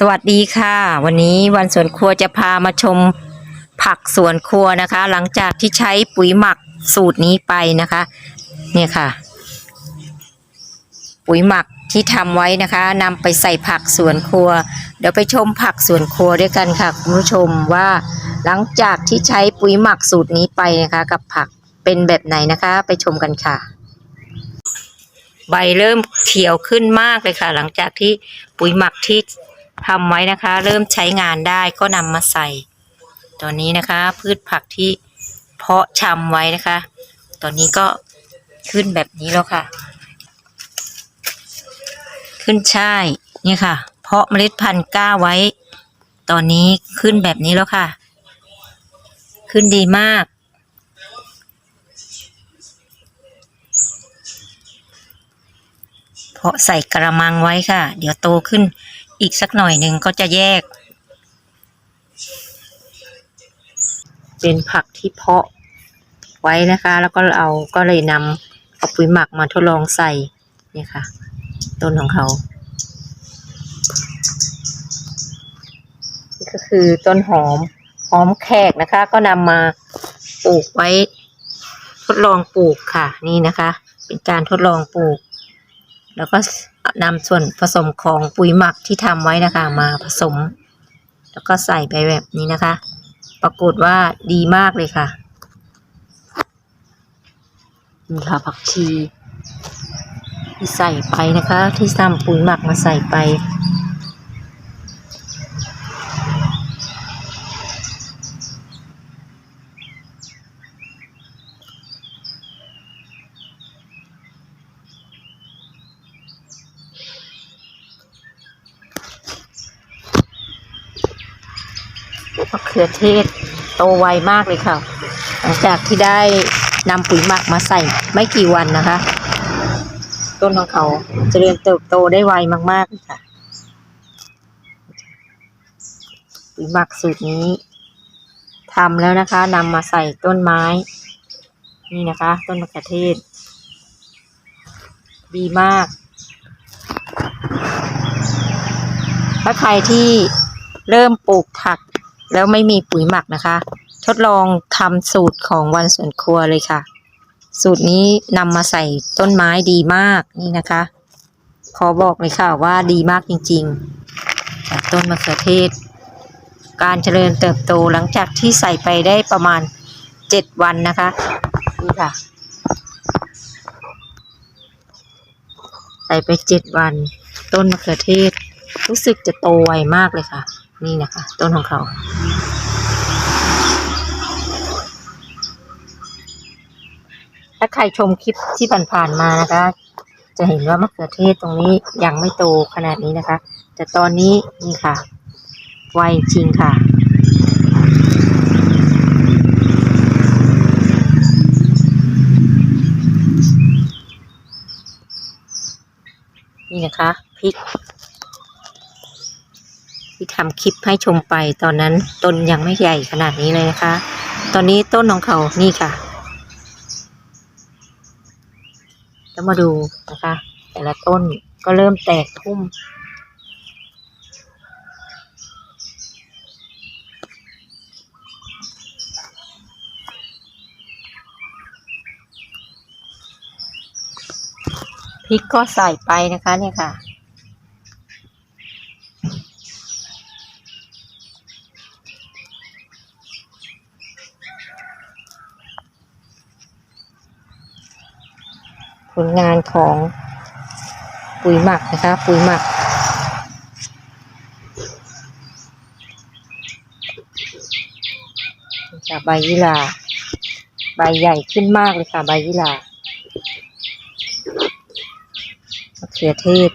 สวัสดีค่ะ วันนี้วันสวนครัวจะพามาชมผักสวนครัวนะคะ หลังจากที่ใช้ปุ๋ยหมักสูตรนี้ไปนะคะ เนี่ยค่ะ ปุ๋ยหมักที่ทำไว้นะคะนำไปใส่ผักสวนครัว เดี๋ยวไปชมผักสวนครัวด้วยกันค่ะคุณผู้ชมว่าหลังจากที่ใช้ปุ๋ยหมักสูตรนี้ไปนะคะ กับผักเป็นแบบไหนนะคะ ไปชมกันค่ะใบเริ่มเขียวขึ้นมากเลยค่ะ หลังจากที่ปุ๋ยหมักที่ ทำไว้นะคะ เริ่มใช้งานได้ก็นำมาใส่ ตอนนี้นะคะ พืชผักที่เพาะชำไว้นะคะ ตอนนี้ก็ขึ้นแบบนี้แล้วค่ะ ขึ้นช่ายเนี่ยค่ะ เพาะเมล็ดพันธุ์ก้าไว้ ตอนนี้ขึ้นแบบนี้แล้วค่ะ ขึ้นดีมาก เพาะใส่กระมังไว้ค่ะ เดี๋ยวโตขึ้น อีกสักหน่อยหนึ่งก็จะแยก เป็นผักที่เพาะไว้นะคะ แล้วก็เอาก็เลยนำเอาปุ๋ยหมักมาทดลองใส่เนี่ยค่ะ ต้นของเขา นี่ก็คือต้นหอมหอมแขกนะคะ ก็นำมาปลูกไว้ ทดลองปลูกค่ะ นี่นะคะ เป็นการทดลองปลูก แล้วก็ นำส่วนผสมของปุ๋ยหมักที่ทำไว้นะคะ มาผสม แล้วก็ใส่ไปแบบนี้นะคะ ปรากฏว่าดีมากเลยค่ะนี่ค่ะผักชีที่ใส่ไปนะคะ ที่ทำปุ๋ยหมักมาใส่ไป มะเขือเทศโตไวมากเลยค่ะ หลังจากที่ได้นำปุ๋ยหมักมาใส่ไม่กี่วันนะคะ ต้นของเขาจเจริญเติบโตได้ไวมากๆเลยค่ะปุ๋ยหมักสูตรนี้ทำแล้วนะคะนำมาใส่ต้นไม้ นี่นะคะ ต้นมะเขือเทศ ดีมาก ถ้าใครที่เริ่มปลูกผัก แล้วไม่มีปุ๋ยหมักนะคะ ทดลองทำสูตรของวันสวนครัวเลยค่ะ สูตรนี้นำมาใส่ต้นไม้ดีมากนี่นะคะ ขอบอกเลยค่ะว่าดีมากจริงๆ จากต้นมะเขือเทศ การเจริญเติบโตหลังจากที่ใส่ไปได้ประมาณเจ็ดวันนะคะนี่ค่ะ ใส่ไปเจ็ดวัน ต้นมะเขือเทศ รู้สึกจะโตไวมากเลยค่ะ นี่นะคะ ต้นของเขาถ้าใครชมคลิปที่ผ่านๆมานะคะ จะเห็นว่ามะเขือเทศตรงนี้ยังไม่โตขนาดนี้นะคะ แต่ตอนนี้นี่ค่ะ ไวจริงค่ะ นี่นะคะพริก ที่ทำคลิปให้ชมไปตอนนั้นต้นยังไม่ใหญ่ขนาดนี้เลยนะคะ ตอนนี้ต้นของเขานี่ค่ะแล้วมาดูนะคะ แต่ละต้นก็เริ่มแตกพุ่ม พริกก็ใส่ไปนะคะเนี่ยค่ะ ผลงานของปุ๋ยหมักนะคะ ปุ๋ยหมัก จากใบยี่ลา ใบใหญ่ขึ้นมากเลยค่ะ ใบยี่ลามะเขือเทศ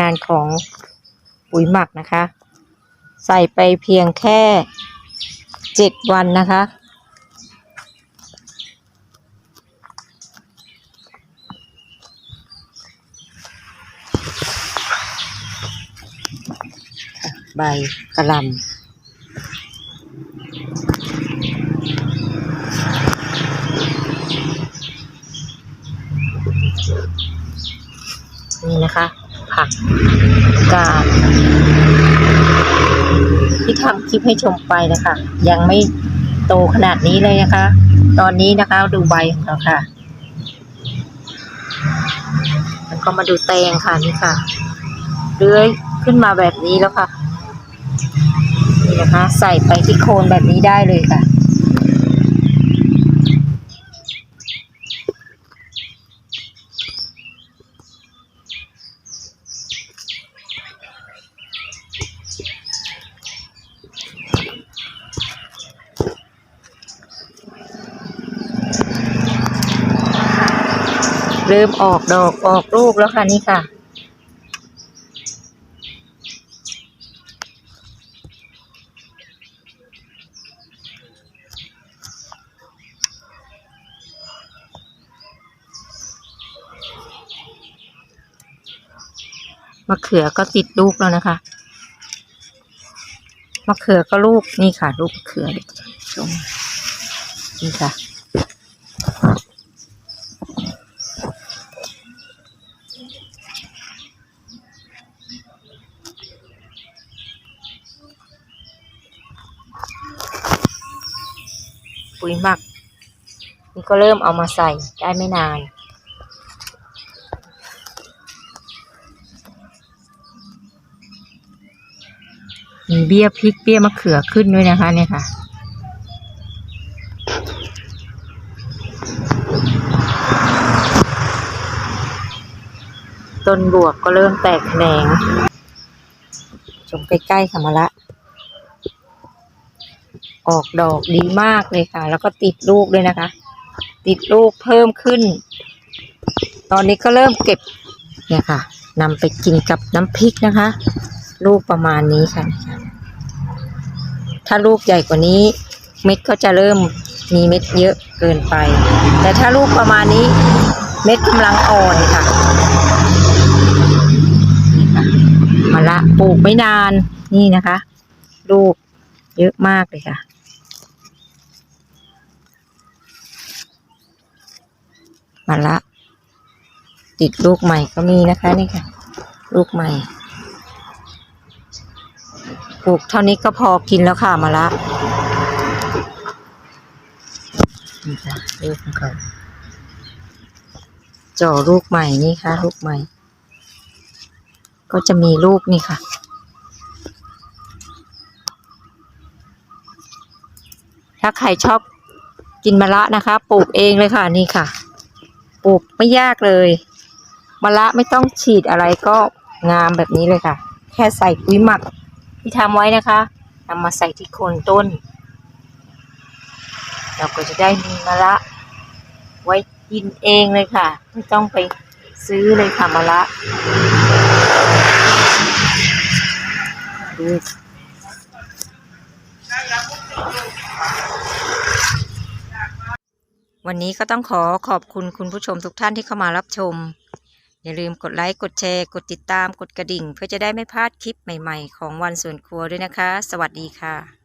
งานของปุ๋ยหมักนะคะ ใส่ไปเพียงแค่เจ็ดวันนะคะ ใบกระลำ ผักกาดที่ทำคลิปให้ชมไปนะคะ ยังไม่โตขนาดนี้เลยนะคะ ตอนนี้นะคะดูใบของเราค่ะ แล้วก็มาดูแตงค่ะนี่ค่ะเลื้อยขึ้นมาแบบนี้แล้วค่ะนี่นะคะ ใส่ไปที่โคนแบบนี้ได้เลยค่ะ เริ่มออกดอกออกลูกแล้วค่ะนี่ค่ะ มะเขือก็ติดลูกแล้วนะคะ มะเขือก็ลูกนี่ค่ะ ลูกมะเขือเด็กชมนี่ค่ะ ปุ๋ยหมักนี่ก็เริ่มเอามาใส่ได้ไม่นานมีเบี้ยพริกเบี้ยมะเขือขึ้นด้วยนะคะเนี่ยค่ะ ต้นบวกก็เริ่มแตกแขนงชมใกล้ๆค่ะมาละ ออกดอกดีมากเลยค่ะ แล้วก็ติดลูกด้วยนะคะ ติดลูกเพิ่มขึ้น ตอนนี้ก็เริ่มเก็บเนี่ยค่ะนำไปกินกับน้ำพริกนะคะ ลูกประมาณนี้ค่ะ ถ้าลูกใหญ่กว่านี้เม็ดก็จะเริ่มมีเม็ดเยอะเกินไป แต่ถ้าลูกประมาณนี้เม็ดกำลังอ่อนค่ะนี่ค่ะมาละปลูกไม่นานนี่นะคะ ลูกเยอะมากเลยค่ะ มาละ ติดลูกใหม่ก็มีนะคะนี่ค่ะ ลูกใหม่ปลูกเท่านี้ก็พอกินแล้วค่ะมาละนี่ค่ะลูกของเขาจ่อลูกใหม่นี่ค่ะ ลูกใหม่ ก็จะมีลูกนี่ค่ะถ้าใครชอบกินมะระนะคะ ปลูกเองเลยค่ะนี่ค่ะ ปลูกไม่ยากเลยมะระไม่ต้องฉีดอะไรก็งามแบบนี้เลยค่ะ แค่ใส่ปุ๋ยหมักที่ทำไว้นะคะนำมาใส่ที่โคนต้น เราก็จะได้มีมะระไว้กินเองเลยค่ะ ไม่ต้องไปซื้อเลยค่ะมะระดู วันนี้ก็ต้องขอขอบคุณคุณผู้ชมทุกท่านที่เข้ามารับชม อย่าลืมกดไลค์ กดแชร์ กดติดตาม กดกระดิ่ง เพื่อจะได้ไม่พลาดคลิปใหม่ๆ ของวันส่วนครัวด้วยนะคะ สวัสดีค่ะ